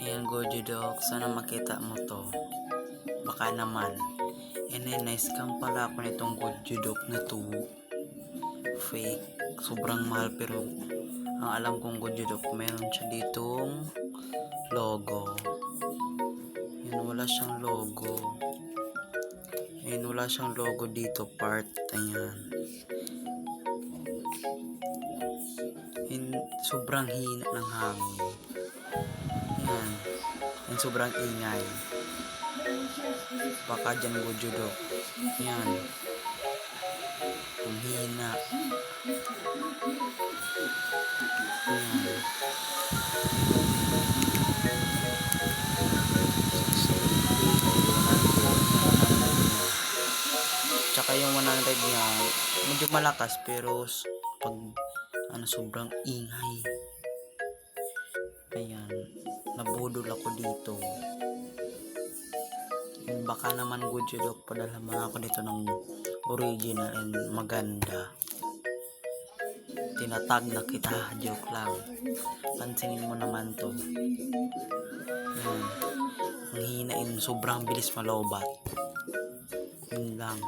Ayan, Gojo Dok. Sana makita mo to. Baka naman. And then, na-scam pala ako nitong Gojo Dok na to. Fake. Sobrang mahal pero ang alam kong Gojo Dok, meron siya ditong logo. Yan, wala siyang logo. Ayan, wala siyang logo dito, part. Ayan. In, sobrang hina ng hangin. Ayan. Yan, sobrang ingay. Baka dyan gujudo. Yan. Ang hina. Ayan. Tsaka yung 100 niya, medyo malakas pero pag ano sobrang ingay. Nabudol ako dito. Baka naman good yun dok, padala mo ako dito ng original and maganda. Tinatag na kita, joke lang. Pansinin mo naman to. Ayan. Ang hinain, sobrang bilis malobat. Yun lang.